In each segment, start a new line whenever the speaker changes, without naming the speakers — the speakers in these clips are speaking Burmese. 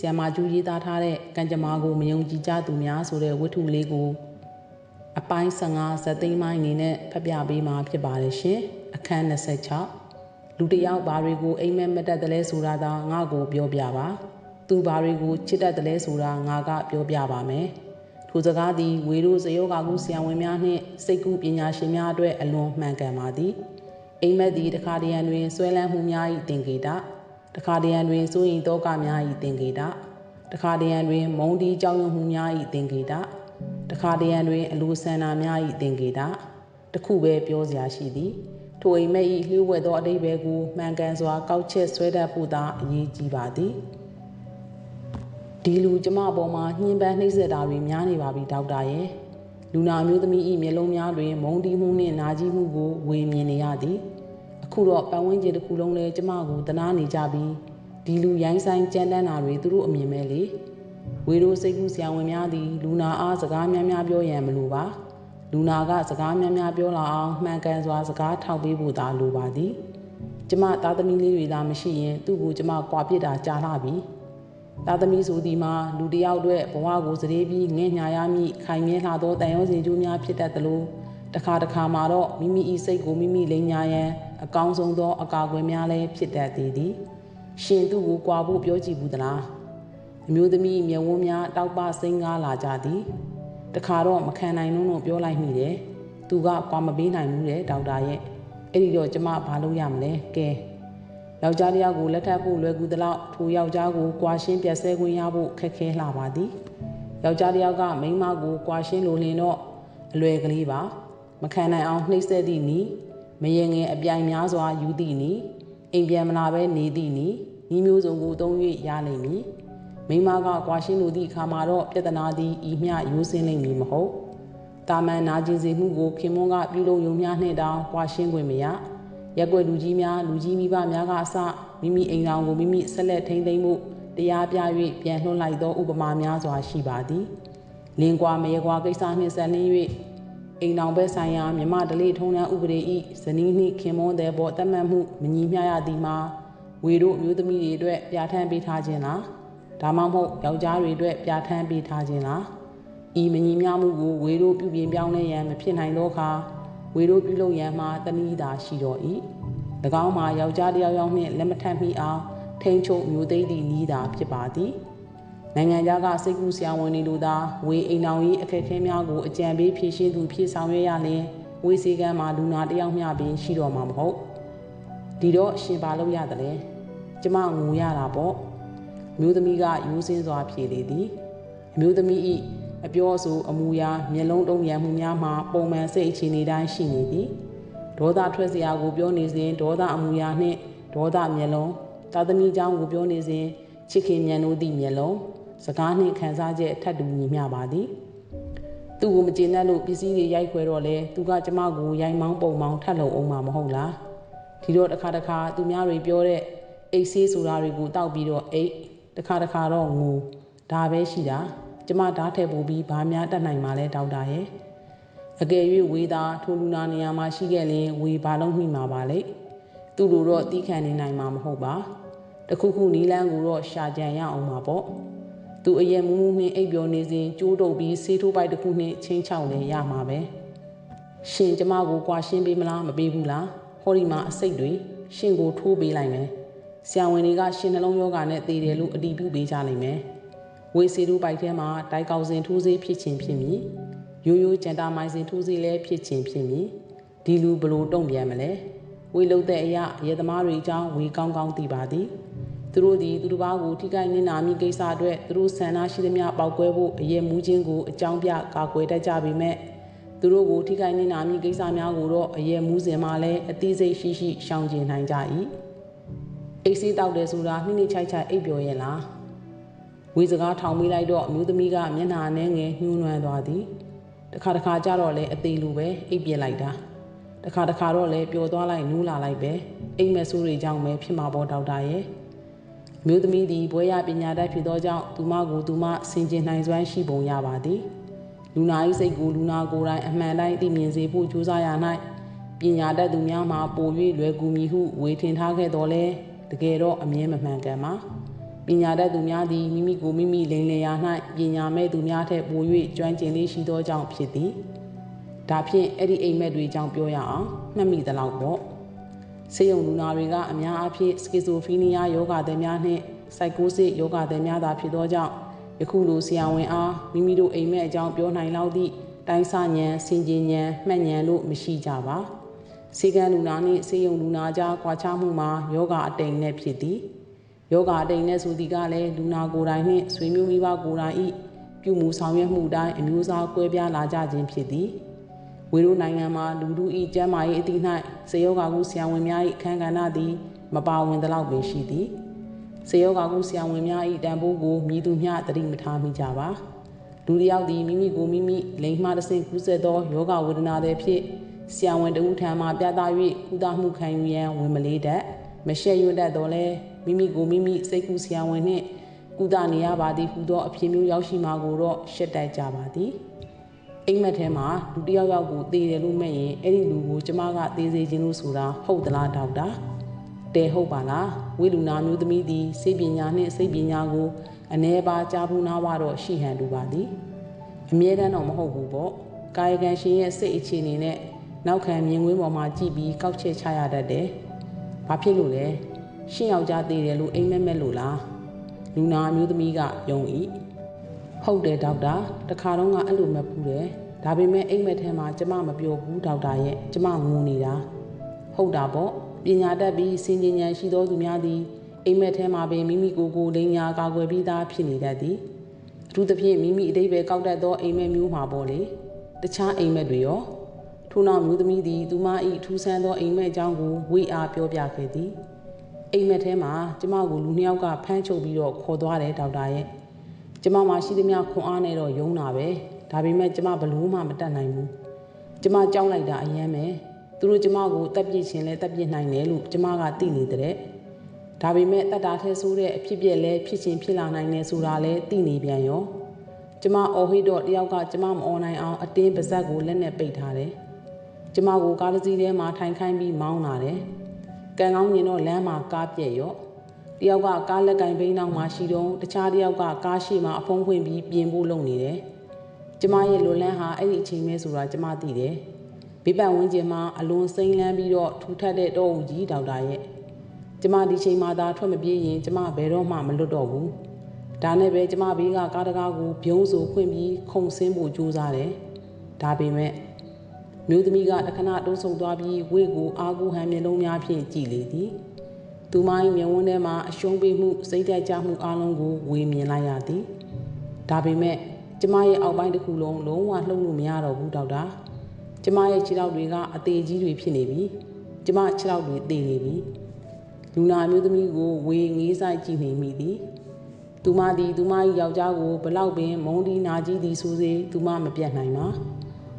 ဆီယမကျူးရေးသားထားတဲ့ကံကြမ္မာကိုမယုံကြည်ကြသူများဆိုတဲ့ဝတ္ထုလေးကိုအပိုင်း15ဇက်သိမ်းမိုင်းအနေနဲ့ဖတ်ပြပေးမှာဖြစ်ပါတယ်ရှင်အခန်း26လူတယောက်ဘာတွေကိုအိမ်မက်မတက်တယ်လဲဆိုတာသာငါ့ကိုပြောပြပါသူဘာတွေကိုချစ်တတ်တယ်လဲဆိုတာငါကပြောပြပါမယ်ထိုစကားသည်ဝေတို့ဇယောဂါကုဆရာဝန်များနှင့်စိတ်ကူပညာရှင်များအတွက်အလွန်မှန်ကန်ပါသည်အိမ်မက်သည်တခါတရံတွင်ဆွဲလန်းမှုများ၏သင်္ကေတ တခါတရံတွင်စိုးရင်တောကများ၏သင်္ကေတတခါတရံတွင် မုံတီကြောက်ရွံ့မှုများ၏သင်္ကေတတခါတရံတွင် အလိုဆန္ဒများ၏သင်္ကေတတခုပဲပြောစရာရှိသည်ထိုအိမ်မက်၏လျှို့ဝှက်သောအတိတ်ဘယ်ကိုမှန်ကန်စွာကောက်ချက်ဆွဲတတ်ဖို့သာအရေးကြီးပါသည်ဒီလူကျမပေါ်မှာညှဉ်းပန်းနှိပ်စက်တာတွေများနေပါပြီဒေါက်တာရဲ့လူနာမျိုးသမီး၏မျက်လုံးများတွင် မုံတီးမှုနှင့်နာကျည်းမှုကိုဝေမြင်နေရသည်အ ခုတော့ပတ်ဝန်းကျင်တစ်ခုလုံးလည်းကျမကိုတနာနေကြပြီးဒီလူရိုင်းဆိုင်ကြမ်းတမ်းတာတွေသူတို့အမြင်မဲ့လေဝေတို့စိတ်ကူးဆရာဝန်များသည်လူနာအားစကားများများပြောရန်မလိုပါလူနာကစကားများများပြောလာအောင်မှန်ကန်စွာစကားထောက်ပေးဖို့သာလိုပါသည်ကျမသားသမီးလေးတွေသာမရှိရင်သူ့ကိုကျမကွာပြစ်တာကြားလာပြီသားသမီးဆိုဒီမှာလူတယောက်အတွက်ဘဝကိုစရေပြီးငဲ့ညာရမည့်ခိုင်မြဲလာသောတန်ရုံးစင်ကျိုးများဖြစ်တတ်သလိုတခါတခါမှာတော့မိမိ၏စိတ်ကိုမိမိလိမ်ညာရန် အကောင်းဆုံးသောအကာအကွယ်များလည်းဖြစ်တတ်သေးသည်ရှင်သူ့ကိုကြွာဖို့ပြောကြည့်ဘူးသလားအမျိုးသမီးမျက်ဝန်းများတောက်ပစိမ့်ကားလာကြသည်တခါတော့မခံနိုင်လို့တော့ပြောလိုက်မိတယ်သူကကွာမပေးနိုင်ဘူးတဲ့ဒေါက်တာရဲ့အဲ့ဒီတော့ကျမဘာလုပ်ရမလဲကဲယောက်ျားတယောက်ကိုလက်ထပ်ဖို့လွယ်ကူသလောက်ထိုယောက်ျားကိုကွာရှင်းပြတ်ဆဲခွင့်ရဖို့ခက်ခဲလှပါသည်ယောက်ျားတယောက်ကမိန်းမကိုကွာရှင်းလိုလင်တော့အလွယ်ကလေးပါမခံနိုင်အောင်နှိမ့်ဆက်သည့်နီး မယငယ်အပြိုင်များစွာယူသည့်နီးအိမ်ပြန်မလာဘဲနေသည့်နီးဤမျိုးစုံကိုသုံး၍ရနိုင်မည်မိမကကွာရှင်းလိုသည့်အခါမှာတော့ပြဿနာသည်ဤမျှရိုးစင်းလိမ့်မည်မဟုတ်တာမန်နာကျင်စေမှုကိုခင်မွန်းကပြုလုပ်ယုံများနှင့်တောင်ကွာရှင်းခွင့်မရရက်ွက်လူကြီးများလူကြီးမိဘများကအစမိမိအိမ်တော်ကိုမိမိဆက်လက်ထိန်းသိမ်းမှုတရားပြ၍ပြန်လွှတ်လိုက်သောဥပမာများစွာရှိပါသည်လင်ကွာမရေကွာကိစ္စနှင့်ဆက်လင်း၍ အိမ်တော်ဘက်ဆိုင်ရာမြမဒလေးထုံးတန်းဥပဒေ၏ဇနီးနှင့်ခင်မွန်းတဲ့ပေါ်တတ်မှတ်မှုမညီမျှရသည်မှာဝေတို့မျိုးသမီးတွေအတွက်ပြဋ္ဌာန်းပေးထားခြင်းလားဒါမှမဟုတ်ယောက်ျားတွေအတွက်ပြဋ္ဌာန်းပေးထားခြင်းလားဤမညီမျှမှုကိုဝေတို့ပြုပြင်ပြောင်းလဲရန်မဖြစ်နိုင်သောအခါဝေတို့ပြုလုပ်ရန်မှာတနည်းသာရှိတော်၏၎င်းမှာယောက်ျားတစ်ယောက်ယောက်နှင့်လက်မထပ်မိအောင်ထိန်ချုပ်မျိုးသိမ်းသည့်နီးသာဖြစ်ပါသည် နိုင်ငံခြားကစိတ်ကူးဆရာဝန်တွေလိုသာဝေအိမ်အောင်၏အခက်အခဲများကိုအကြံပေးဖြေရှင်းသူဖြစ်ဆောင်ရွက်ရလျင်ဝေစီကံမှာလူနာတယောက်မျှပင်ရှိတော်မှာမဟုတ်ဒီတော့ရှင်ပါလို့ရတယ်လေကျမငိုရတာပေါ့မျိုးသမီးကရိုးစင်းစွာဖြေလေသည်အမျိုးသမီး၏အပြောအဆိုအမူအရာမျက်လုံးတုံ့ပြန်မှုများမှာပုံမှန်စိတ်အခြေအနေတိုင်းရှိနေသည်ဒေါသထွက်စရာကိုပြောနေစဉ်ဒေါသအမူအရာနှင့်ဒေါသမျက်လုံးသာသမီเจ้าကိုပြောနေစဉ်ချစ်ခင်မြန်လို့သည့်မျက်လုံး စကားနှင့်ခံစားချက်ထပ်တူညီမျှပါသည်သူ့ကိုမကျေနပ်လို့ပစ္စည်းတွေရိုက်ခွဲတော့လဲသူကကျမကိုရိုက်မောင်းပုံမောင်းထပ်လုံအောင်မှာမဟုတ်လားဒီတော့တစ်ခါတစ်ခါသူများတွေပြောတဲ့အိတ်ဆေးဆိုတာတွေကိုတောက်ပြီးတော့အိတ်တစ်ခါတစ်ခါတော့ငိုဒါပဲရှိတာကျမဓာတ်ထည့်ပို့ပြီးဘာများတတ်နိုင်မှာလဲဒေါက်တာရဲ့အကယ်၍ဝေသာထိုလူနာနေရာမှာရှိခဲ့ရင်ဝေဘာလုံးမိမှာပါလေသူ့လိုတော့တီးခံနေနိုင်မှာမဟုတ်ပါတခုခုနီလန်းကိုတော့ရှာကြံရအောင်ပါပေါ့ သူအရင်မူးမူးနှင်းအိပ်ပျော်နေစဉ်ကြိုးတုပ်ပြီးဆေးထိုးပိုက်တစ်ခုနှင်းချင်းချောက်လဲရမှာပဲရှင်ကျမကိုကွာရှင်းပေးမလားမပေးဘူးလားဟောဒီမှာအစိတ်တွေရှင်ကိုထိုးပေးလိုက်မယ်ဆရာဝန်တွေကရှင်နှလုံးယောဂါနဲ့သေတယ်လို့အတည်ပြုပေးကြနိုင်မယ်ဝေစီတို့ပိုက်ထဲမှာတိုက်ကောက်စဉ်ထိုးစေးဖြစ်ခြင်းဖြစ်မည်ရိုးရိုးကြံတာမိုင်းစဉ်ထိုးစေးလည်းဖြစ်ခြင်းဖြစ်မည်ဒီလူဘလို့တုံ့ပြန်မလဲဝေလုတ်တဲ့အရာရဲသမားတွေအကြောင်းဝေကောင်းကောင်းသိပါသည် သူတို့သည်သူတစ်ပါးကိုထိခိုက်နစ်နာမိကိစ္စအတွက်သူတို့ဆန္ဒရှိသမျှပေါက်ကွဲဖို့အရေးမူးခြင်းကိုအကြောင်းပြကာကွယ်တတ်ကြပေမဲ့သူတို့ကိုထိခိုက်နစ်နာမိကိစ္စများကိုတော့အရေးမူးစင်မှလည်းအသေးစိတ်ရှိရှိရှောင်ကျဉ်နိုင်ကြ၏အိတ်စီးတောက်တယ်ဆိုတာနှိမ့်နှိမ့်ချိုက်ချိုက်အိပ်ပျော်ရဲ့လားဝေစကားထောင်မိလိုက်တော့အမျိုးသမီးကမျက်နှာအနှဲငယ်ညှိုးနွမ်းသွားသည်တခါတခါကြတော့လေအသေးလိုပဲအိပ်ပြလိုက်တာတခါတခါတော့လေပျော်သွားလိုက်နူးလာလိုက်ပဲအိမ်မဆိုးတွေကြောင့်ပဲဖြစ်မှာပေါ့ဒေါက်တာရဲ့ မျိုးသမီးသည်ဘွဲရပညာတတ်ဖြစ်သောကြောင့်သူမကိုသူမဆင်ကျင်နိုင်စွမ်းရှိပုံရပါသည်လူနာ၏စိတ်ကိုလူနာကိုယ်တိုင်အမှန်တိုင်းသိမြင်စေဖို့ကြိုးစားရ၌ပညာတတ်သူများမှာပို၍လွယ်ကူမည်ဟုဝေထင်ထားခဲ့တော်လဲတကယ်တော့အမြဲမမှန်ကန်ပါပညာတတ်သူများသည်မိမိကိုမိမိလိမ်လည်ရာ၌ပညာမဲ့သူများထက်ပို၍ကျွမ်းကျင်လေးရှိသောကြောင့်ဖြစ်သည်ဒါဖြင့်အဲ့ဒီအိမ်မက်တွေကြောင့်ပြောရအောင်မှတ်မိသလောက်ပေါ့ ဆေးရုံလူနာတွေကအများအားဖြင့်စကီဇိုဖီးနီးယားယောဂသည်များနှင့်စိုက်ကိုစစ်ယောဂသည်များသာဖြစ်သောကြောင့်ယခုလိုဆရာဝန်အားမိမိတို့အိမ်မက်အကြောင်းပြောနိုင်လောက်သည့်တိုင်းဆဉဏ်စင်ကြင်ဉဏ်မှတ်ဉဏ်တို့မရှိကြပါစေကံလူနာနှင့်ဆေးရုံလူနာကြားကွာခြားမှုမှာယောဂအတိမ်နဲ့ဖြစ်သည်ယောဂအတိမ်နဲ့ဆိုသည်ကလည်းလူနာကိုယ်တိုင်နှင့်ဆွေမျိုးမိဘကိုယ်တိုင်ဤပြုမှုဆောင်ရွက်မှုတိုင်းအမျိုးအစားကွဲပြားလာကြခြင်းဖြစ်သည် ဝေရိုနိုင်ငံမှာလူလူဤကျမ်းမာရေးအသည့်၌စေယောဂါကုဆရာဝန်များ၏အခမ်းကဏ္ဍသည် မပါဝင်သလောက်ပင်ရှိသည်စေယောဂါကုဆရာဝန်များ၏တန်ဖိုးကိုမြည်သူမျှတတိမထားမိကြပါလူတစ်ယောက်သည်မိမိကိုမိမိလိမ်မှတဆင့်ကူးစက်သောယောဂဝေဒနာတွေဖြင့်ဆရာဝန်တဦးထံမှပြသ၍ကုသမှုခံယူရန်ဝင်မလေးတတ်မရှက်ရွတ်တတ်တော့လဲမိမိကိုမိမိစိတ်ကူးဆရာဝန်နှင့်ကုသနေရပါသည်ဟူသောအဖြစ်မျိုးရောက်ရှိမှာကိုတော့ရှက်တတ်ကြပါသည် အိမ်မက်ထဲမှာလူတစ်ယောက်ယောက်ကိုသေတယ်လို့မဲ့ရင်အဲ့ဒီလူကိုကျမကသေစေခြင်းလို့ဆိုတာဟုတ်သလားဒေါက်တာတဲဟုတ်ပါလားဝိလူနာမျိုးသမီးသည်စိတ်ပညာနှင့်စိတ်ပညာကိုအ ਨੇ ပါကြားဘူးနာဝတော့ရှိဟန်တူပါသည်အမြဲတမ်းတော့မဟုတ်ဘူးပေါ့ကာယကံရှင်ရဲ့စိတ်အခြေအနေနဲ့နောက်ခံမြင်ကွင်းပေါ်မှာကြည့်ပြီးကောက်ချက်ချရတတ်တယ်ဘာဖြစ်လို့လဲရှင်းယောက်ျားသေးတယ်လို့အိမ်မက်မက်လို့လားလူနာအမျိုးသမီးကယုံဤ ဟုတ်တယ်ဒေါက်တာတခါတော့ကအဲ့လိုမပူတယ်ဒါပေမဲ့အိမ်မက်ထဲမှာကျမမပြောဘူးဒေါက်တာရဲ့ကျမငိုနေတာဟုတ်တာပေါ့ပညာတတ်ပြီးစင်ကြင်ဉာဏ်ရှိသောသူများသည်အိမ်မက်ထဲမှာပင်မိမိကိုယ်ကိုလိန်ညာကာကွယ်ပြီးသားဖြစ်နေတတ်သည်အထူးသဖြင့်မိမိအတိတ်ပဲကောက်တတ်သောအိမ်မက်မျိုးမှာပေါ့လေတခြားအိမ်မက်တွေရောထို့နောက်မျိုးသမီးသည်သူမ၏ထူးဆန်းသောအိမ်မက်အကြောင်းကိုဝေအားပြောပြခဲ့သည်အိမ်မက်ထဲမှာကျမကိုလူနှစ်ယောက်ကဖမ်းချုပ်ပြီးတော့ခေါ်သွားတယ်ဒေါက်တာရဲ့ ကျမမှာရှိသမျှခွန်အားနဲ့တော့ယုံတာပဲဒါပေမဲ့ကျမဘလို့မှမတတ်နိုင်ဘူးကျမကြောက်လိုက်တာအယမ်းပဲသူတို့ကျမကိုတက်ပြစ်ခြင်းလဲတက်ပြစ်နိုင်တယ်လို့ကျမကသိနေတဲ့ဒါပေမဲ့တတ်တာထဲဆိုတဲ့အဖြစ်ပြက်လဲဖြစ်ချင်းဖြစ်လာနိုင်တယ်ဆိုတာလဲသိနေပြန်ရောကျမအော်ဟိတော့တယောက်ကကျမမအော်နိုင်အောင်အတင်းပါဇက်ကိုလက်နဲ့ပိတ်ထားတယ်ကျမကိုကားတစ်စီးထဲမှာထိုင်ခိုင်းပြီးမောင်းလာတယ်ကံကောင်းရင်တော့လမ်းမှာကားပြက်ရော့ တယောက်ကကားလက်ကင်ဘိန်းနောက်မှာရှိတော့တခြားတယောက်ကကားရှိမှအဖုံးဖွင့်ပြီးပြင်ဖို့လုပ်နေတယ်ကျမရဲ့လွန်လန်းဟာအဲ့ဒီအချိန်ပဲဆိုတာကျမသိတယ်ဘေးပတ်ဝန်းကျင်မှာအလွန်စိမ့်လန်းပြီးတော့ထူထပ်တဲ့တော့ဦးကြီးဒေါက်တာရဲ့ကျမဒီချိန်မှာသာထွက်မပြေးရင်ကျမဘယ်တော့မှမလွတ်တော့ဘူးဒါနဲ့ပဲကျမဘေးကကားတကားကိုပြုံးဆိုဖွင့်ပြီးခုံဆင်းဖို့ကြိုးစားတယ်ဒါပေမဲ့မျိုးသမီးကတခဏတုံးဆုံသွားပြီးဝေကိုအားကိုဟန်မျက်လုံးများဖြင့်ကြည်လေသည် သူမိုင်းမျက်ဝန်းထဲမှာအရှုံးပေးမှုစိတ်တက်ကြမှုအလုံးကိုဝေမြင်လိုက်ရသည်ဒါပေမဲ့ကျမရဲ့အောက်ပိုင်းတစ်ခုလုံးလုံးဝလှုပ်လို့မရတော့ဘူးဒေါက်တာကျမရဲ့ခြေထောက်တွေကအသေးကြီးတွေဖြစ်နေပြီကျမခြေထောက်တွေသေနေပြီလူနာမျိုးသမီးကိုဝေငေးဆိုင်ကြည့်နေမိသည်သူမသည်သူမ၏ယောက်ျားကိုဘလောက်ပင်မုန်းတီးနာကြီးသည်ဆိုစေသူမမပြတ်နိုင်ပါ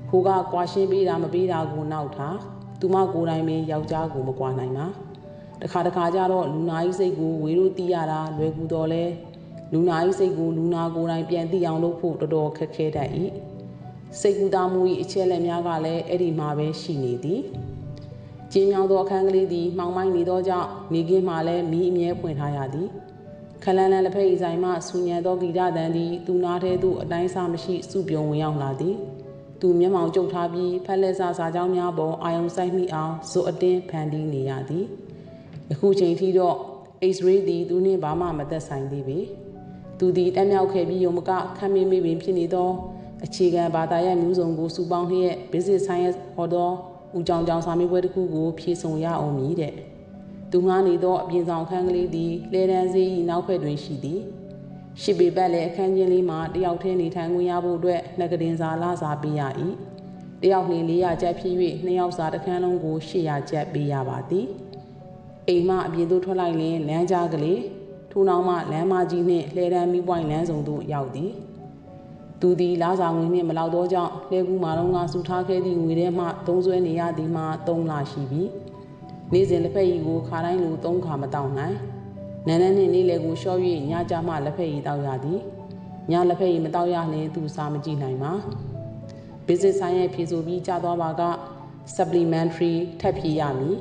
ဟိုကကွာရှင်းပေးတာမပေးတာကိုနောက်ထားသူမကိုယ်တိုင်ပင်ယောက်ျားကိုမကွာနိုင်ပါ တခါတခါကျတော့လူနာကြီးစိတ်ကိုဝေလို့တီးရတာလွယ်ကူတော့လဲလူနာ၏စိတ်ကိုလူနာကိုယ်တိုင်ပြန်သိအောင်လုပ်ဖို့တော်တော်ခက်ခဲတတ်၏စိတ်ကူးသားမှု၏အချက်လက်များကလည်းအဲ့ဒီမှာပဲရှိနေသည်ကျင်းမြောင်းသောအခန်းကလေးသည်မှောင်မိုင်းနေသောကြောင့်နေကင်းမှလည်းမီးအမြဲဖွင့်ထားရသည်ခလန်လန်လက်ဖက်ဤဆိုင်မှဆူညံသောဂီတတန်သည်သူနာထဲသို့အတိုင်းစားမရှိစုပြုံဝင်ရောက်လာသည်သူမျက်မှောင်ကျုပ်ထားပြီးဖက်လက်စာစာကြောင်းများပေါ်အာယုံဆိုင်မိအောင်ဇိုအတင်းဖန်တီးနေရသည် ယခုချိန်ထိတော့ X-ray သည်သူနှင့်ဘာမှမသက်ဆိုင်သေးပေသူသည်တက်မြောက်ခဲ့ပြီးယုံမကခံမင်းမေးပင်ဖြစ်နေသောအခြေခံဘာသာရပ်မျိုးစုံကိုစုပေါင်းလျက် Business Science ဟောသောဦးကြောင်ကြောင်စာမေးပွဲတစ်ခုကိုဖြေဆိုရအောင်မည်တဲ့သူငှားနေသောအပြင်ဆောင်ခန်းကလေးသည်လဲတန်းစည်း၏နောက်ဖက်တွင်ရှိသည်ရှစ်ပေပတ်လည်းအခန်းချင်းလေးမှာတယောက်တည်းနေထိုင်ခွင့်ရဖို့အတွက်နှကတင်စာလာစာပေးရ၏တယောက်နှင့်400ကျပ်ဖြစ်၍နှစ်ယောက်စာတစ်ခန်းလုံးကို800ကျပ်ပေးရပါသည် အိမ်မှအပြင်သို့ထွက်လိုက်ရင်လမ်းကြားကလေးထို့နောက်မှလမ်းမကြီးနှင့်လှဲတန်းမီးပွိုင်လမ်းစုံသို့ရောက်သည်သူသည်လာစာငွေနှင့်မလောက်သောကြောင့်လှဲကူမာတော့ကစူထားခဲ့သည့်ငွေထဲမှသုံးဆွဲနေရသည်မှာ3လရှိပြီနေ့စဉ်လက်ဖက်ရည်ကိုခါတိုင်းလို3ခါမတောင်းနိုင်နန်းနန်းနှင့်နေ့လယ်ကိုလျှော့၍ညကြမှလက်ဖက်ရည်တောက်ရသည်ညလက်ဖက်ရည်မတောက်ရနှင့်သူစားမကြည့်နိုင်ပါ business ဆိုင်ရဲ့ဖြေဆိုပြီးကြာသွားပါက supplementary ထပ်ဖြည့်ရမည်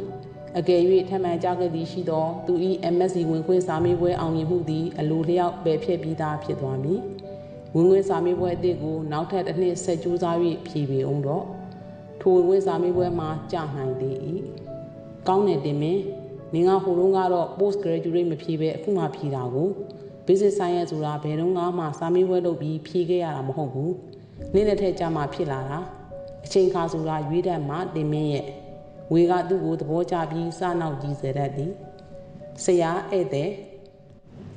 အကယ်၍ထမှန်ကြခဲ့သည်ရှိသောသူ၏ MSc ဝင်ခွင့်စာမေးပွဲအောင်မြင်မှုသည်အလိုလျောက်ပယ်ဖြစ်ပြီးသားဖြစ်သွားမည်ဝင်ခွင့်စာမေးပွဲအသစ်ကိုနောက်ထပ်တစ်နှစ်ဆက်ကြိုးစား၍ဖြေပေအောင်တော့ထိုဝင်ခွင့်စာမေးပွဲမှာကြာနိုင်သေး၏ကောင်းတယ်တင်မင်းနင်ကဟိုတုန်းကတော့ post graduate မဖြေပဲအခုမှဖြေတာကို business science ဆိုတာဘယ်တော့မှစာမေးပွဲလုပ်ပြီးဖြေခဲ့ရတာမဟုတ်ဘူးနေ့လက်ထက်ကြာမှဖြစ်လာတာအချိန်ခါဆိုတာရွေးတတ်မှတင်မင်းရဲ့ ဝေကသူ့ကိုသဘောကျပြီးစနောက်ကြီးစေတတ်သည်ဆရာဧည့်သည်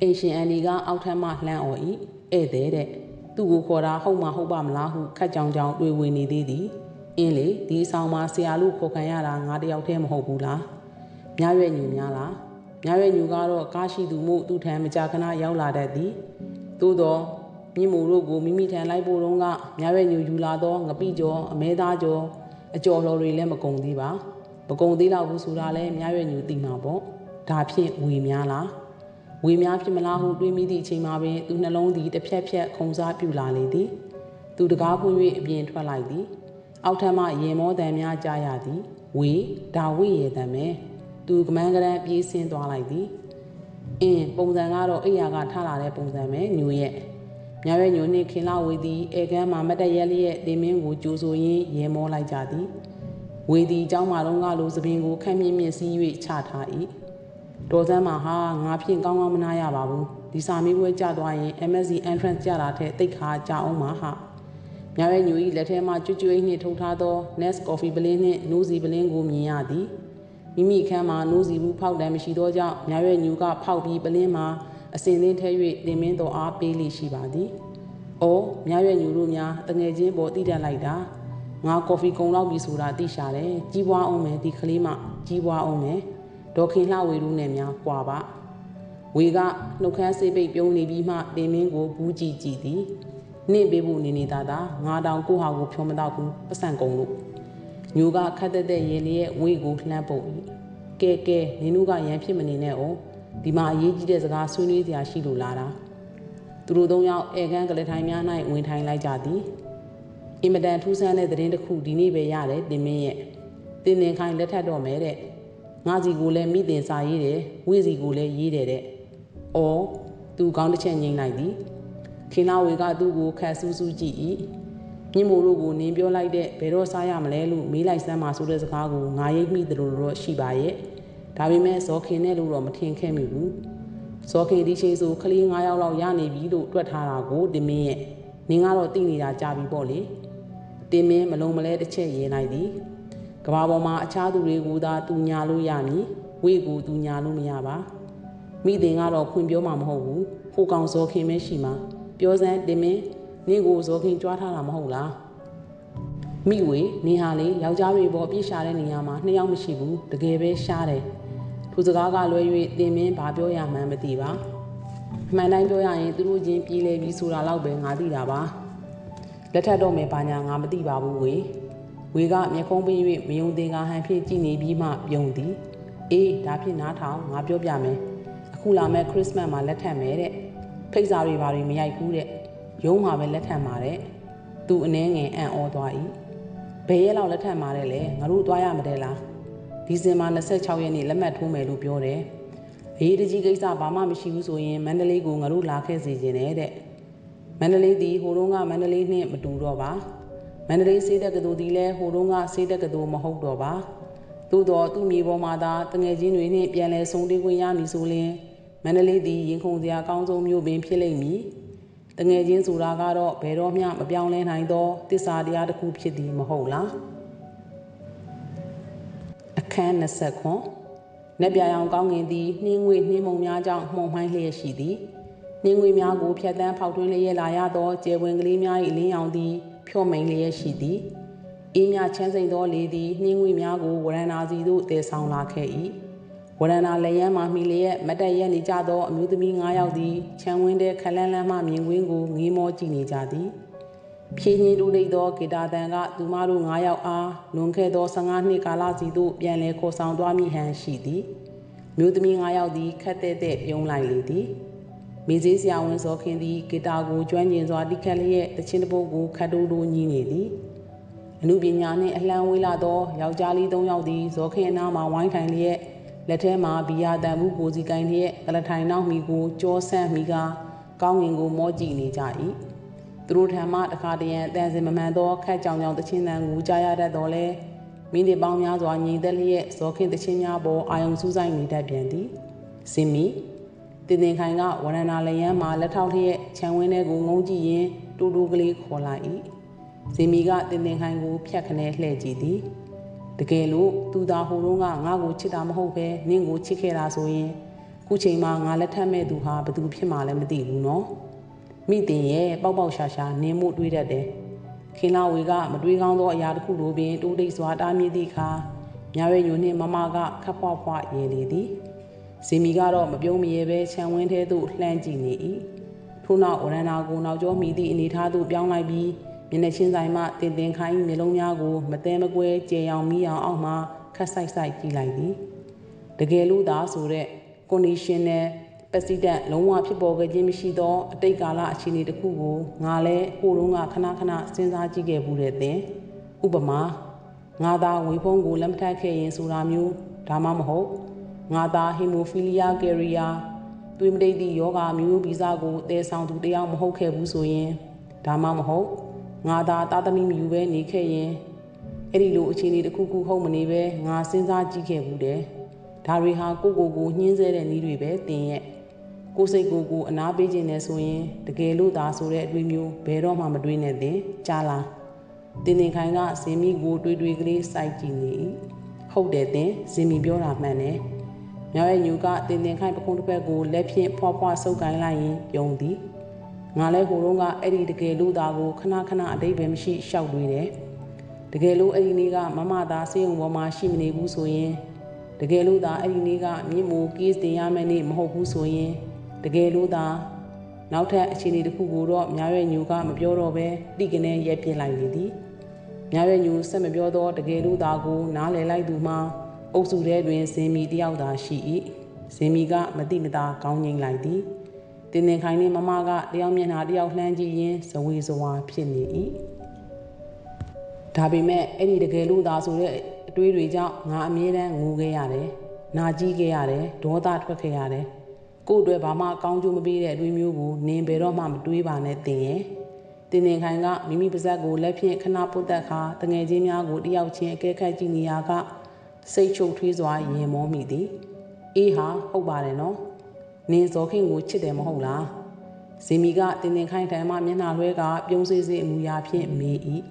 အင်ရှင်အန်ဒီကအောက်ထပ်မှလှမ်းអော်ဤဧည့်သည်တဲ့သူ့ကိုခေါ်တာဟုတ်မှဟုတ်ပါမလားဟုခက်ကြောင်ကြောင်တွေးဝင်နေသေးသည်အင်းလေဒီဆောင်မှာဆရာလို့ခေါ်ခံရတာငါတယောက်တည်းမဟုတ်ဘူးလားမြရွက်ညူများလားမြရွက်ညူကတော့ကားရှိသူမို့သူ့ထံမကြာခဏရောက်လာတတ်သည်သို့တော့မြင့်မို့တို့ကိုမိမိထံလိုက်ဖို့တော့ကမြရွက်ညူယူလာတော့ငပိကျော်အမဲသားကျော်အကျော်တော်တွေလည်းမကုန်သေးပါ မကုန်သေးတော့ဘူးဆိုတာလဲမြရွက်ညူသိမှာပေါ့ဒါဖြင့်ဝေများလားဝေများဖြစ်မလားဟုတွေးမိသည့်အချိန်မှာပင်သူနှလုံးသည်တစ်ဖြက်ဖြက်ခုန်စားပြူလာလေသည်သူတကားဖွင့်၍အပြင်ထွက်လိုက်သည်အောက်ထပ်မှရင်မောတန်များကြားရသည်ဝေဒါဝိရေတံမဲသူကမန်းကရန်ပြေးဆင်းသွားလိုက်သည်အင်းပုံစံကတော့အိယာကထလာတဲ့ပုံစံပဲညိုရဲ့မြရွက်ညိုနှင့်ခင်လာဝေသည်ဧကန်းမှာမတ်တရက်လျက်တင်မင်းကိုကြိုးဆိုရင်းရေမောလိုက်ကြသည် ဝေသည်เจ้าမာတော့ကလိုသပင်ကိုခန့်မြင့်မြင့်စီး၍ချထား၏တော်စမ်းမှာဟာငါဖြင့်ကောင်းကောင်းမနာရပါဘူးဒီစာမေးပွဲကြသွားရင် MSc entrance ကြတာထက်တိတ်ခါကြအောင်ပါဟာမြရွက်ညို၏လက်ထဲမှကျွတ်ကျွေးနှင့်ထုတ်ထားသော Nest Coffee ပလင်းနှင့်နိုးစီပလင်းကိုမြင်ရသည်မိမိခန်းမှာနိုးစီဘူးဖောက်တံမရှိသောကြောင့်မြရွက်ညူကဖောက်ပြီးပလင်းမှာအစင်လင်းထဲ၍တင်မင်းတော်အားပေးလိရှိပါသည်။အော်မြရွက်ညူတို့များတငယ်ချင်းပေါ်တည်တတ်လိုက်တာ ငါကော်ဖီကုံလောက်ပြီဆိုတာသိရှာတယ်။ကြီးပွားအောင်မယ်ဒီကလေးမကြီးပွားအောင်မယ်။ဒေါခင်လှဝေတို့နဲ့များကွာပါ။ဝေကနှုတ်ခမ်းစေးပိတ်ပြုံးနေပြီးမှတင်မင်းကိုဘူးကြည့်ကြည့်သည်။နှင့်ပေးဖို့နေနေတာသာငါတောင်ကိုဟာကိုဖြောမတော့ဘူးပတ်စံကုန်လို့ညိုကခတ်သက်သက်ရေလေးရဲ့ဝေကိုလှမ်းပုတ်၏ကဲကဲနင်တို့ကရန်ဖြစ်မနေနဲ့အောင်ဒီမှာအရေးကြီးတဲ့စကားဆွေးနွေးစရာရှိလို့လာတာသူတို့သုံးယောက်ဧကန်ကလေးထိုင်များ၌ဝင်ထိုင်လိုက်ကြသည် အင်မတန်ထူးဆန်းတဲ့သတင်းတစ်ခုဒီနေ့ပဲရတယ်တင်မင်းရဲ့တင်တင်ခိုင်လက်ထပ်တော့မယ်တဲ့ငါစီကိုလည်းမိတင်စာရေးတယ်ဝိစီကိုလည်းရေးတယ်တဲ့အော်သူကောင်းတစ်ချက်ငိမ့်လိုက်သည်ခင်လာဝေကသူ့ကိုခတ်ဆူးဆူးကြည့်၏မြင့်မို့တို့ကိုနင်းပြောလိုက်တဲ့ဘယ်တော့စားရမလဲလို့မေးလိုက်စမ်းပါဆိုတဲ့စကားကိုငါရိပ်မိတယ်လို့တော့ရှိပါရဲ့ဒါပေမဲ့ဇော်ခင်နဲ့လို့တော့မထင်ခဲ့မိဘူးဇော်ခင်ဒီချိန်ဆိုကလေး9ယောက်လောက်ရနေပြီလို့တွက်ထားတာကိုတင်မင်းရဲ့နင်းကတော့သိနေတာကြာပြီပေါ့လေ တင်မင်းမလုံးမလဲတစ်ချက်ရေးလိုက်သည်ကဘာပေါ်မှာအခြားသူတွေကိုသာသူညာလို့ရမည်ဝေကိုသူညာလို့မရပါမိတင်ကတော့ဖွင့်ပြောမှာမဟုတ်ဘူးဟိုကောင်ဇော်ခင်ပဲရှိမှာပြောစမ်းတင်မင်းနင့်ကိုဇော်ခင်ကြွားထားတာမဟုတ်လားမိဝေနေဟာလေယောက်ျားတွေပေါ်ပြစ်ရှာတဲ့နေရာမှာနှစ်ယောက်မရှိဘူးတကယ်ပဲရှားတယ်ထိုစကားကလွဲ၍တင်မင်းဘာပြောရမှန်းမသိပါအမှန်တိုင်းပြောရရင်သူတို့ချင်းပြေးလဲပြီးဆိုတာတော့ပဲငါသိတာပါ လက်ထပ်တော့မယ်ဘာညာငါမသိပါဘူးဝေဝေကမျက်ခုံးပေး၍မယုံသင်္ကာဟန်ဖြင့်ကြည်နေပြီးမှပြုံးသည်အေးဒါဖြင့်နားထောင်ငါပြောပြမယ်အခုလာမဲ့ခရစ်စမတ်မှာလက်ထပ်မယ်တဲ့ဖိတ်စာတွေဘာတွေမရိုက်ဘူးတဲ့ရုံးမှာပဲလက်ထပ်မှာတဲ့သူအနှဲငယ်အံ့ဩသွား၏ဘယ်ရက်လောက်လက်ထပ်မှာတဲ့လဲငါတို့သွားရမတဲ့လားဒီဇင်ဘာ26ရက်နေ့လက်မှတ်ထိုးမယ်လို့ပြောတယ်ဘေးတကြီးကိစ္စဘာမှမရှိဘူးဆိုရင်မန္တလေးကိုငါတို့လာခဲ့စီခြင်းတဲ့တဲ့ မန္တလေးသည်ဟိုတုန်းကမန္တလေးနှင့်မတူတော့ပါမန္တလေးစေးတက်ကတူသည်လည်းဟိုတုန်းကစေးတက်ကတူမဟုတ်တော့ပါသို့တော့သူ့မြေပေါ်မှာသာတငယ်ချင်းတွေနှင့်ပြန်လဲဆုံတေးခွင့်ရမည်ဆိုရင်မန္တလေးသည်ရင်ခုန်စရာအကောင်းဆုံးမြို့ပင်ဖြစ်လိမ့်မည်တငယ်ချင်းဆိုတာကတော့ဘယ်တော့မှမပြောင်းလဲနိုင်သောတစ္ဆာတရားတစ်ခုဖြစ်သည်မဟုတ်လားအခန်း20ခွန်နက်ပြရောင်ကောင်းငင်သည်နှင်းငွေနှင်းမုံများကြောင့်မှုန်မှိုင်းလျက်ရှိသည် နှင်းငွေများကိုဖြတ်တန်းဖောက်ထွင်းလျက်လာရသောကျယ်ပွင်ကလေးများ၏လင်းရောင်သည် ဖြော့မိန်လျက်ရှိသည်အေးမြချမ်းစိန်သောလေသည်နှင်းငွေများကိုဝရဏာစီသို့တည်ဆောင်လာခဲ့၏ဝရဏာလျံမှမိလျက်မတက်ရက်နေကြသောအမျိုးသမီး9ယောက်သည်ခြံဝင်းတဲ့ခလန်းလန်းမှမြင်ကွင်းကိုငေးမောကြည့်နေကြသည်ဖြင်းညင်းတူလိသောဂီတာတန်ကသူမတို့9ယောက်အားလွန်ခဲ့သော15နှစ်ကာလစီသို့ပြန်လည်ခေါ်ဆောင်သွားမိဟန်ရှိသည်မျိုးသမီး9ယောက်သည်ခက်တဲ့တဲ့ပြုံးလိုက်လေသည် မေဈေးဆရာဝန်စောခင်သည်ဂီတာကိုကျွမ်းကျင်စွာတိခတ်လျက်တချင်းတပုတ်ကိုခတ်တိုးတိုးညင်းနေသည်အမှုပညာနှင့်အလှမ်းဝေးလာသောယောက်ျားလေး၃ယောက်သည်ဇောခင်အနားမှဝိုင်းထိုင်လျက်လက်ထဲမှဘီယာတန်မှုကိုစီကင်လျက်ကလထိုင်နောက်မိကိုကြောဆန့်မိကကောင်းငင်ကိုမောကြည့်နေကြ၏သူတို့ထံမှတခါတရံအတန်စင်မမှန်သောခက်ကြောင်ကြောင်တချင်းတန်ကိုကြားရတတ်တော်လဲမိနစ်ပေါင်းများစွာညီသက်လျက်ဇောခင်တချင်းများပေါ်အာယုံစူးဆိုင်နေတတ်ပြန်သည်စင်မီ တင်တင်ခိုင်ကဝရဏာလျန်းမှာလက်ထောက်လျက်ခြံဝင်းထဲကိုငုံကြည့်ရင်တူတူကလေးခေါ်လာ၏ဇင်မီကတင်တင်ခိုင်ကိုဖြတ်ခနဲလှည့်ကြည့်သည်တကယ်လို့သူသာဟိုတုန်းကငါ့ကိုချစ်တာမဟုတ်ပဲနင့်ကိုချစ်ခဲ့တာဆိုရင်ခုချိန်မှာငါလက်ထပ်မဲ့သူဟာဘသူဖြစ်မှလည်းမသိဘူးနော်မိတင်ရဲ့ပေါက်ပေါက်ရှာရှာနင်းမှုတွေးတတ်တယ်ခင်လာဝေကမတွေးကောင်းသောအရာတစ်ခုလိုပင်တိုးတိတ်စွာတားမြစ်သည့်အခါမြရွေညိုနှင့်မမကခပ်ဖွားဖွားရင်လေသည် ဇီမီကတော့မပြုံးမရဲပဲခြံဝင်းထဲသို့လှမ်းကြည့်နေ၏ထို့နောက်ဝရဏာကိုနောက်ကျောမိသည့်အနေထားသို့ပြောင်းလိုက်ပြီးမျက်နှာချင်းဆိုင်မှတင်တင်ခိုင်းမျိုးလုံးများကိုမတဲမကွဲကြေအောင်မိအောင်အောက်မှခတ်ဆိုင်ဆိုင်ကြည့်လိုက်သည်တကယ်လို့သာဆိုတဲ့ conditional ပစီဒတ်လုံးဝဖြစ်ပေါ်ခဲ့ခြင်းမရှိသောအတိတ်ကာလအခြေအနေတစ်ခုကိုငါလည်းဟိုတုန်းကခဏခဏစဉ်းစားကြည့်ခဲ့ဘူးတဲ့တင်ဥပမာငါသာဝေဖုံးကိုလက်မထပ်ခဲ့ရင်ဆိုတာမျိုးဒါမှမဟုတ် ငါသာဟီမိုဖီလီယာကယ်ရီယာသွေးမတိတ်သည့်ယောဂမျိုးဗီဇကိုတည်ဆောင်သူတယောက်မဟုတ်ခဲ့ဘူးဆိုရင်ဒါမှမဟုတ်ငါသာတာသမီမယူပဲနေခဲ့ရင်အဲ့ဒီလိုအခြေအနေတစ်ခုခုဟုတ်မနေပဲငါစဉ်းစားကြည့်ခဲ့ဘူးတဲ့ဒါတွေဟာကိုကိုကိုညှင်းဆဲတဲ့နည်းတွေပဲတင်ရဲ့ကိုစိတ်ကိုကိုအနာပေးခြင်းနဲ့ဆိုရင်တကယ်လို့သာဆိုတဲ့အတွေ့မျိုးဘယ်တော့မှမတွေးနဲ့တင်ကြားလားတင်တင်ခိုင်ကဇင်မီကို တွေးတွေးကလေးစိုက်ကြည့်နေ၏ဟုတ်တယ်တင်ဇင်မီပြောတာမှန်တယ် မြောက်ရဲ့ညူကတင်တင်ခိုင်ပခုံးတစ်ဖက်ကိုလက်ဖြင့်ဖွားဖွားဆုပ်ကိုင်းလိုက်ရင်ပြုံးသည်ငါလဲဟိုတုန်းကအဲ့ဒီတကယ်လို့သာကိုခဏခဏအတိတ်ပဲမရှိရှောက်တွေးတယ်တကယ်လို့အဲ့ဒီနေ့ကမမသားစေုံပေါ်မှာရှိမနေဘူးဆိုရင်တကယ်လို့သာအဲ့ဒီနေ့ကမြင့်မိုး case တင်ရမယ့်နေ့မဟုတ်ဘူးဆိုရင်တကယ်လို့သာနောက်ထပ်အခြေအနေတစ်ခုကိုတော့မြားရွယ်ညူကမပြောတော့ပဲတိကနေရက်ပြစ်လိုက်နေသည်မြားရွယ်ညူဆက်မပြောတော့တကယ်လို့သာကိုနားလည်လိုက်သူမှ အုပ်စုထဲတွင်ဇင်မီတယောက်သာရှိ၏ဇင်မီကမတိမတာကောင်းငိမ့်လိုက်သည်တင်တင်ခိုင်နှင့်မမကတယောက်မျက်နှာတယောက်လှမ်းကြည့်ရင်းဇဝေဇဝါဖြစ်နေ၏ဒါပေမဲ့အဲ့ဒီတကယ်လို့သာဆိုတဲ့အတွေးတွေကြောင့်ငါအမြဲတမ်းငိုခဲ့ရတယ်။နာကြီးခဲ့ရတယ်။ဒေါသထွက်ခဲ့ရတယ်။ကို့အတွက်ဘာမှအကောင်းကျိုးမပေးတဲ့အတွေးမျိုးကိုနင်ဘယ်တော့မှမတွေးပါနဲ့တင်ရဲ့။တင်တင်ခိုင်ကမိမိပါဇက်ကိုလက်ဖြင့်ခဏပုတ်တက်ခါတငယ်ချင်းများကိုတယောက်ချင်းအကဲခတ်ကြည့်နေရက စိတ်ချုပ်ထွေးစွာရင်မောမိသည်။အေးဟာဟုတ်ပါတယ်နော်။နင်ဇော်ခင်ကိုချစ်တယ်မဟုတ်လား။ဇီမီကတင်တင်ခိုင်ထံမှမျက်နှာလွှဲကပြုံးစေးစေးအမူအရာဖြင့်မေး၏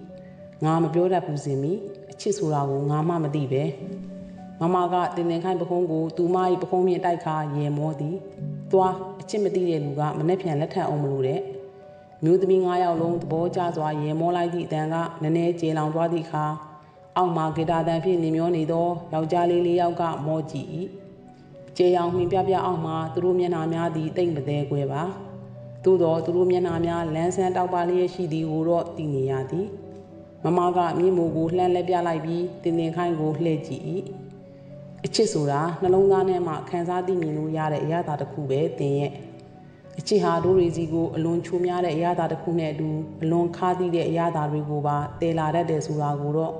ငါမပြောတတ်ဘူးဇင်မီအချစ်ဆိုတာကိုငါမှမသိပဲမမကတင်တင်ခိုင်းပခုံးကိုသူမ၏ပခုံးမြင့်တိုက်ခါရေမောသည်သွားအချစ်မသိတဲ့လူကမနှက်ပြန်လက်ထပ်အောင်မလို့တဲ့မျိုးသမီး၅ယောက်လုံးသဘောကျစွာရေမောလိုက်သည့်အတန်ကနည်းနည်းကျေလောင်သွားသည့်အခါ အောက်မှာဂီတာတန်ဖြင့်နေမျောနေသောယောက်ျားလေးလေးယောက်ကမောကြည့်၏ကျေရောင်မှင်ပြပြအောက်မှာသူတို့မျက်နှာများသည်တိတ်မသေးခွဲပါသို့သောသူတို့မျက်နှာများလန်းဆန်းတောက်ပါလျက်ရှိသည်ကိုတော့သိနေရသည်မမကမြင့်မိုးကိုလှမ်းလက်ပြလိုက်ပြီးတင်တင်ခိုင်းကိုလှည့်ကြည့်၏အချစ်ဆိုတာနှလုံးသားထဲမှာခံစားသိမြင်လို့ရတဲ့အရာသာတစ်ခုပဲတင်ရဲ့အချစ်ဟာဒိုးရီစီကိုအလွန်ချိုများတဲ့အရာသာတစ်ခုနဲ့အတူအလွန်ခါးသီးတဲ့အရာသာတွေကိုပါတည်လာတတ်တယ်ဆိုတာကိုတော့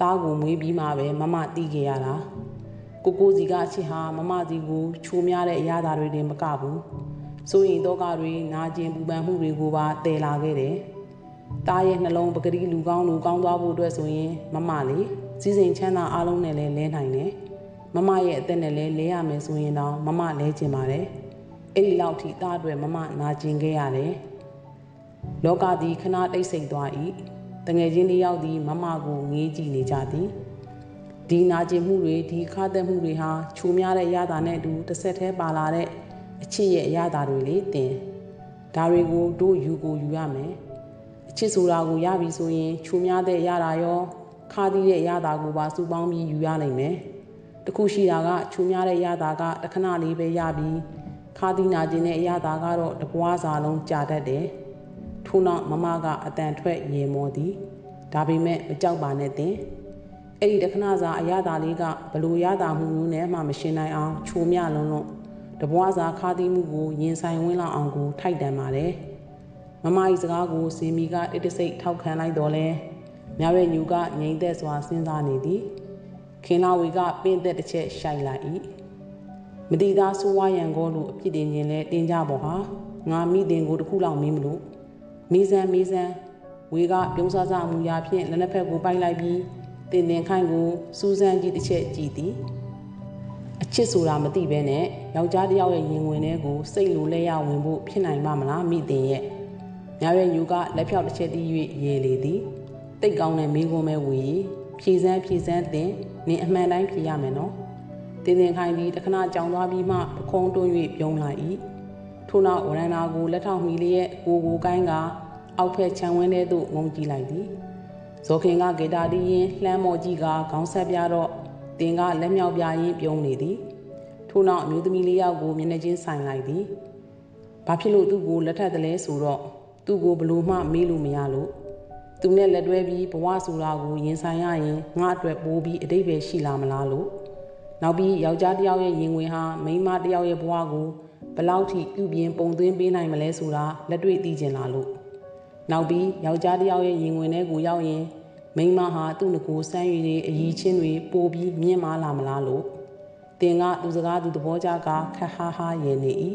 တားကိုမွေးပြီးမှပဲမမသိခဲ့ရတာကိုကိုစီကအချစ်ဟာမမစီကိုချိုများတဲ့အရာသာတွေတင်မကဘူးဆိုရင်တော့ကတွေနာကျင်ပူပန်မှုတွေကိုပါတည်လာခဲ့တယ်တားရဲ့နှလုံးပကတိလူကောင်းလူကောင်းသွားဖို့အတွက်ဆိုရင်မမလေးစီစဉ်ချမ်းသာအားလုံးနဲ့လည်းလဲနိုင်တယ်မမရဲ့အသက်နဲ့လည်းလဲရမယ်ဆိုရင်တော့မမလဲကျင်ပါတယ်အဲ့ဒီလောက်ထိတားအတွက်မမနာကျင်ခဲ့ရတယ်လောကသည်ခဏတိတ်ဆိတ်သွား၏ တငယ်ချင်းလေးယောက်သည်မမကိုငေးကြည့်နေကြသည်ဒီနာကျင်မှုတွေဒီခါသက်မှုတွေဟာခြုံများတဲ့ရတာနဲ့အတူတစ်ဆက်တည်းပါလာတဲ့အချစ်ရဲ့အရသာတွေလေတင်ဒါတွေကိုတို့ယူကိုယူရမယ်အချစ်ဆိုတာကိုရပြီဆိုရင်ခြုံများတဲ့ရတာရောခါသီးတဲ့ရတာကိုပါစုပေါင်းပြီးယူရနိုင်မယ်တခုရှိတာကခြုံများတဲ့ရတာကတခဏလေးပဲရပြီးခါသီးနာခြင်းတဲ့အရတာကတော့တပွားစာလုံးကြာတတ်တယ် ထို့နောက်မမကအတန်ထွက်ရေမောသည်ဒါပေမဲ့မကြောက်ပါနဲ့တင်အဲ့ဒီတခဏစာအရသာလေးကဘလို့ရတာမှုမျိုးနဲ့မှမရှင်းနိုင်အောင်ချိုးမြလုံးလုံးတပွားစာခါသီးမှုကိုရင်ဆိုင်ဝင်းလောက်အောင်ကိုထိုက်တန်ပါတယ်မမကြီးစကားကိုစင်မီကတိတ်တဆိတ်ထောက်ခံလိုက်တော့လဲမမြရွယ်ညူကငိမ့်သက်စွာစဉ်းစားနေသည်ခင်လာဝီကပင်သက်တစ်ချက်ရှိုက်လိုက်၏မတိသားဆိုးဝါးရန်ကောလို့အပြစ်တင်ခြင်းလဲတင်ကြပေါ်ဟာငါမိတင်ကိုတခုလောက်မင်းမလို့ မီးစမ်းမီးစမ်းဝေကပြုံးစားစားမူရာဖြင့်လက်နှစ်ဖက်ကိုပိုက်လိုက်ပြီးတင်တင်ခိုင်ကိုစူးစမ်းကြည့်တစ်ချက်ကြည့်သည်အချစ်ဆိုတာမသိဘဲနဲ့ယောက်ျားတစ်ယောက်ရဲ့ရင်ဝင်ထဲကိုစိတ်လိုလဲရဝင်ဖို့ဖြစ်နိုင်ပါမလားမိတင်ရဲ့ညရွယ်ယူကလက်ဖြောက်တစ်ချက်တီး၍ရေလေသည်တိတ်ကောင်းတဲ့မိကုံးမဲဝေဖြည်စမ်းဖြည်စမ်းတင်နင်အမှန်တိုင်းဖြည်ရမယ်နော်တင်တင်ခိုင်ပြီးတခဏကြောင်သွားပြီးမှပခုံးတွန်း၍ပြုံးလိုက်၏ထို့နောက်ဝရဏာကိုလက်ထောက်မိလျက်ကိုကိုကိုင်းက အောက်ဖက်ခြံဝင်းထဲသို့ငုံကြည့်လိုက်သည်ဇော်ခင်ကဂေတာတီးရင်လှမ်းမော်ကြီးကခေါင်းဆက်ပြတော့တင်ကလက်မြောက်ပြရင်းပြုံးနေသည်ထို့နောက်အမျိုးသမီးလေးယောက်ကိုမျက်နှာချင်းဆိုင်လိုက်သည်ဘာဖြစ်လို့သူ့ကိုလက်ထပ်တယ်လဲဆိုတော့သူ့ကိုဘလို့မှမေးလို့မရလို့သူနဲ့လက်တွဲပြီးဘဝဆိုတာကိုရင်ဆိုင်ရရင်ငါအတွက်ပိုးပြီးအတိတ်ပဲရှိလာမလားလို့နောက်ပြီးယောက်ျားတစ်ယောက်ရဲ့ရင်ဝင်ဟာမိန်းမတစ်ယောက်ရဲ့ဘဝကိုဘလောက်ထိပြုပြင်ပုံသွင်းပေးနိုင်မလဲဆိုတာလက်တွေ့သိကျင်လာလို့ နောက်ပြီးယောက်ျားတစ်ယောက်ရဲ့ရင်ဝင်ထဲကိုရောက်ရင်မိန်းမဟာသူ့ငကိုစမ်းရည်တွေအည်ချင်းတွေပိုပြီးမြင့်မားလာမလားလို့တင်ကသူစကားသူသဘောကြကခက်ဟားဟားရည်နေ၏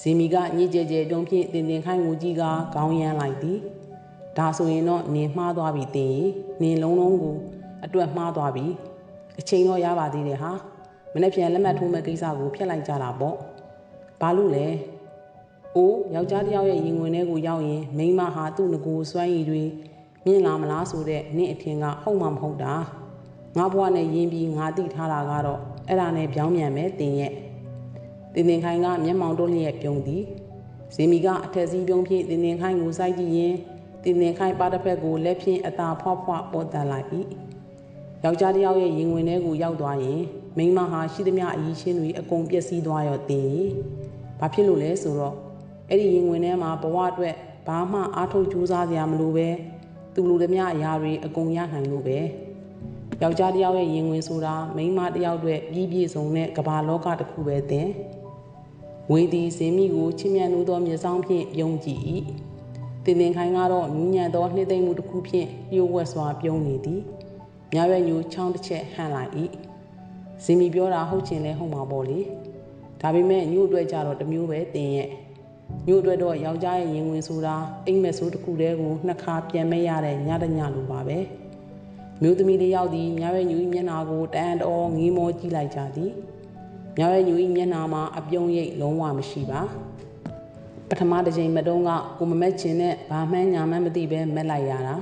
ဇီမီကညစ်ကြဲကြဲပြုံးဖြင့်တင်တင်ခိုင်းကိုကြီးကခေါင်းရမ်းလိုက်သည်ဒါဆိုရင်တော့နင်မှားသွားပြီတင်ရီနင်လုံးလုံးကိုအတွက်မှားသွားပြီအချိန်တော့ရပါသေးတယ်ဟာမနေ့ပြန်လက်မှတ်ထိုးမဲ့ကိစ္စကိုဖျက်လိုက်ကြတာပေါ့ဘာလို့လဲ အိုးယောက်ျားတစ်ယောက်ရဲ့ရင်ဝင်ထဲကိုရောက်ရင်မိန်းမဟာသူ့ငကိုစွမ်းရည်တွေမြင်လာမလားဆိုတဲ့နင့်အထင်ကဟုတ်မှမဟုတ်တာငါဘွားနဲ့ရင်းပြီးငါတိထားတာကတော့အဲ့ဒါနဲ့ပြောင်းပြန်မယ်တင်ရဲ့တင်တင်ခိုင်ကမျက်မှောင်တိုးလျက်ပြုံးသည်ဇီမီကအထက်စီးပြုံးဖြင့်တင်တင်ခိုင်ကိုစိုက်ကြည့်ရင်တင်တင်ခိုင်ပါတစ်ဖက်ကိုလက်ဖြင့်အသာဖွားဖွားပေါ်တန်လိုက်၏ယောက်ျားတစ်ယောက်ရဲ့ရင်ဝင်ထဲကိုရောက်သွားရင်မိန်းမဟာရှိသမျှအကြီးချင်းတွေအကုန်ပျက်စီးသွားရောတင်ဘာဖြစ်လို့လဲဆိုတော့ အဲ့ဒီရင်ဝင်ထဲမှာဘဝအတွက်ဘာမှအားထုတ်ကြိုးစားစရာမလိုပဲသူလူသမျှအရာတွေအကုန်ရနိုင်လို့ပဲယောက်ျားတစ်ယောက်ရဲ့ရင်ဝင်ဆိုတာမိန်းမတစ်ယောက်အတွက်ပြီးပြည့်စုံတဲ့ကမ္ဘာလောကတစ်ခုပဲတင်ဝေဒီဇင်မိကိုချစ်မြတ်နိုးသောမျက်စောင်းဖြင့်ပြုံးကြည့်၏တင်တင်ခိုင်ကတော့နူးညံ့သောနှိမ့်သိမ့်မှုတစ်ခုဖြင့်လျှို့ဝှက်စွာပြုံးနေသည်မြရွယ်ညိုချောင်းတစ်ချက်ဟန့်လိုက်၏ဇင်မီပြောတာဟုတ်ချင်လဲဟုတ်မှာပေါ့လေဒါပေမဲ့ညို့အတွက်ကြတော့တမျိုးပဲတင်ရဲ့ ညို့အတွက်တော့ယောက်ျားရဲ့ရင်ဝင်ဆိုတာအိမ်မက်ဆိုးတစ်ခုတည်းကိုနှစ်ခါပြန်မဲ့ရတဲ့ညတညလိုပါပဲမျိုးသမီးလေးယောက်သည်မြရွယ်ညူ၏မျက်နှာကိုတန်တော်ငေးမောကြည့်လိုက်ကြသည်မြရွယ်ညူ၏မျက်နှာမှာအပြုံးရိပ်လုံးဝမရှိပါပထမတစ်ချိန်မတုံးကကိုမမက်ချင်နဲ့ဘာမှန်းညာမှန်းမသိပဲမက်လိုက်ရတာ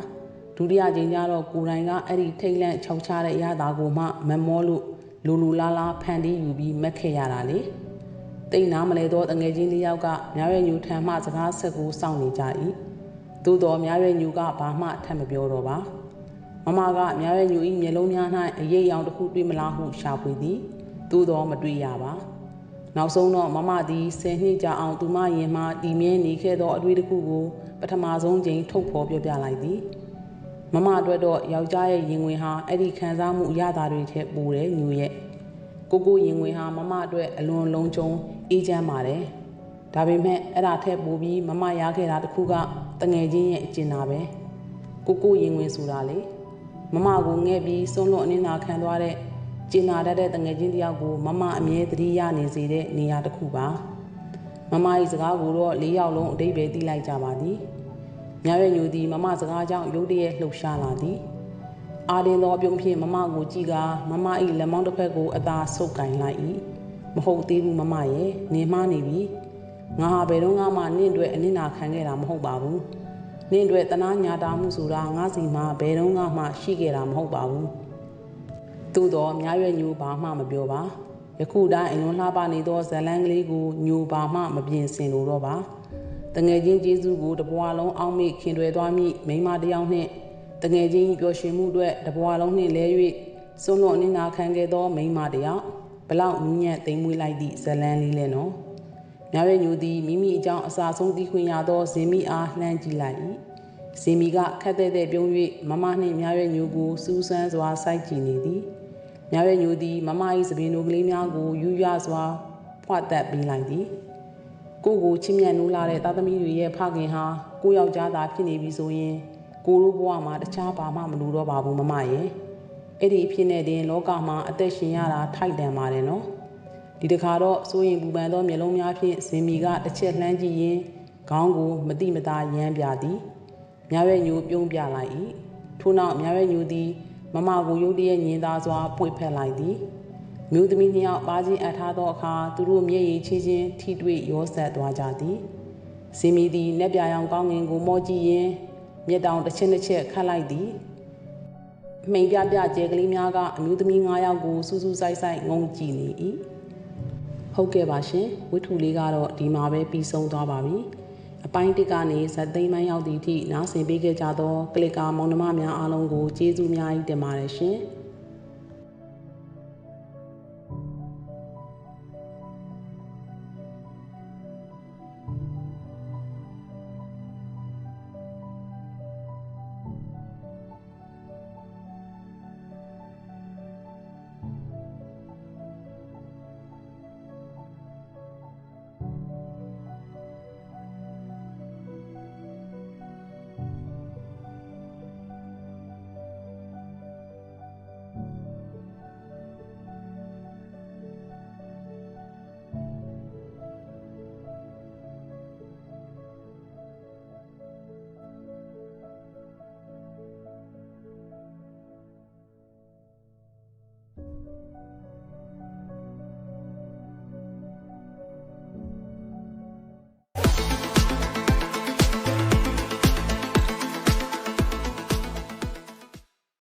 ဒုတိယချိန်ကျတော့ကိုတိုင်ကအဲ့ဒီထိတ်လန့်ခြောက်ချတဲ့အရာသာကိုမှမမောလို့လူလူလားလားဖန်တီးယူပြီးမက်ခဲ့ရတာလေ တိတ်နာမလဲတော့တငယ်ချင်းလေးယောက်ကမြရွယ်ညူထံမှစကားဆက်ကိုစောင့်နေကြ၏သို့တော်မြရွယ်ညူကဘာမှထပ်မပြောတော့ပါမမကမြရွယ်ညူ၏မျက်လုံးများ၌အရေးရောင်တစ်ခုတွေ့မလားဟုရှာဖွေသည်သို့တော်မတွေ့ရပါနောက်ဆုံးတော့မမသည်ဆယ်နှစ်ကြာအောင်သူမရင်မှတည်မြဲနေခဲ့သောအတွေ့အကြုံကိုပထမဆုံးချိန်ထုတ်ဖော်ပြောပြလိုက်သည်မမအတွက်တော့ယောက်ျားရဲ့ရင်ဝင်ဟာအဲ့ဒီခံစားမှုအရသာတွေထက်ပိုတယ်ညူရဲ့ ကိုကိုရင်ဝင်ဟာမမအတွက်အလွန်လုံးကျုံအေးချမ်းပါတယ်ဒါပေမဲ့အဲ့ဒါထက်ပိုပြီးမမရခဲ့တာတခုကတငယ်ချင်းရဲ့အကျဉ်းသာပဲကိုကိုရင်ဝင်ဆိုတာလေမမကိုငဲ့ပြီးစွန့်လွတ်အနစ်နာခံသွားတဲ့ကျင်နာတတ်တဲ့တငယ်ချင်းတယောက်ကိုမမအမြဲတတိယနေစေတဲ့နေရာတစ်ခုပါမမ၏စကားကိုတော့၄ယောက်လုံးအတိတ်ပဲသိလိုက်ကြပါသည်ညရွယ်ညူသည်မမစကားကြောင့်ရုတ်တရက်လှုပ်ရှားလာသည် အာဒင်သောအပြုံးဖြင့်မမကိုကြည့်ကမမ၏လက်မောင်းတစ်ဖက်ကိုအသာဆုပ်ကင်လိုက်၏မဟုတ်သေးဘူးမမရဲ့နေမှားနေပြီငါဟာဘယ်တော့မှနင့်အတွက်အနစ်နာခံခဲ့တာမဟုတ်ပါဘူးနင့်အတွက်တနာညာတာမှုဆိုတာငါစီမှာဘယ်တော့မှရှိခဲ့တာမဟုတ်ပါဘူးသို့တော့များရွယ်ညိုဘာမှမပြောပါယခုတိုင်းအလွန်လှပနေသောဇလန်းကလေးကိုညိုဘာမှမပြင်ဆင်လို့တော့ပါတငယ်ချင်းကျေးဇူးကိုတပွားလုံးအောက်မေ့ခင်တွယ်သွားမိမိမတယောက်နှင့် တငယ်ချင်းပျော်ရွှင်မှုအတွက်တပွားလုံးနှင့်လဲ၍စွန့်လွတ်အနစ်နာခံခဲ့သောမိမတယောက်ဘလောက်မြညံ့သိမ်မွေးလိုက်သည့်ဇလန်းလေးလဲနော်မြရွေညူသည်မိမိအကြောင်းအစာဆုံးသိခွင့်ရသောဇင်မီအားလှမ်းကြည့်လိုက်၏ဇင်မီကခက်တဲ့တဲ့ပြုံး၍မမနှင့်မြရွေညူကိုစူးစမ်းစွာစိုက်ကြည့်နေသည်မြရွေညူသည်မမ၏သပင်တို့ကလေးများကိုယူရစွာဖွက်သက်ပေးလိုက်သည်ကိုကိုချစ်မြတ်နိုးလာတဲ့သားသမီးတွေရဲ့ဖခင်ဟာကိုယောက်ျားသားဖြစ်နေပြီဆိုရင် ကိုရိုးဘဝမှာတခြားဘာမှမလိုတော့ပါဘူးမမရဲ့အဲ့ဒီအဖြစ်နဲ့တင်လောကမှာအသက်ရှင်ရတာထိုက်တန်ပါတယ်နော်ဒီတခါတော့စိုးရင်ပူပန်သောမျက်လုံးများဖြင့်ဇင်မီကတစ်ချက်လှမ်းကြည့်ရင်းခေါင်းကိုမတိမသားရမ်းပြသည်မြရွယ်ညိုပြုံးပြလိုက်၏ထို့နောက်မြရွယ်ညိုသည်မမကိုရုတ်တရက်ညင်သာစွာပွေဖက်လိုက်သည်မျိုးသမီးနှစ်ယောက်ပါချင်းအပ်ထားသောအခါသူတို့မျက်ရည်ချင်းချင်းထိတွေ့ရောဆက်သွားကြသည်ဇင်မီသည်လက်ပြရောင်ကောင်းငင်ကိုမော့ကြည့်ရင်း မျက်တောင်တစ်ချက်တစ်ချက်ခတ်လိုက်သည်မိန်ပြပြကျဲကလေးများကအမျိုးသမီး9ယောက်ကိုစူးစူးဆိုင်ဆိုင်ငုံကြည့်နေ၏ဟုတ်ကဲ့ပါရှင်ဝိထုလေးကတော့ဒီမှာပဲပြီးဆုံးသွားပါပြီအပိုင်းတစ်ကနေဇက်သိမ်းပိုင်းရောက်သည့်အထိနားဆင်ပေးခဲ့ကြသောကလစ်ကာမောင်နှမများအားလုံးကိုကျေးဇူးများကြီးတင်ပါတယ်ရှင်။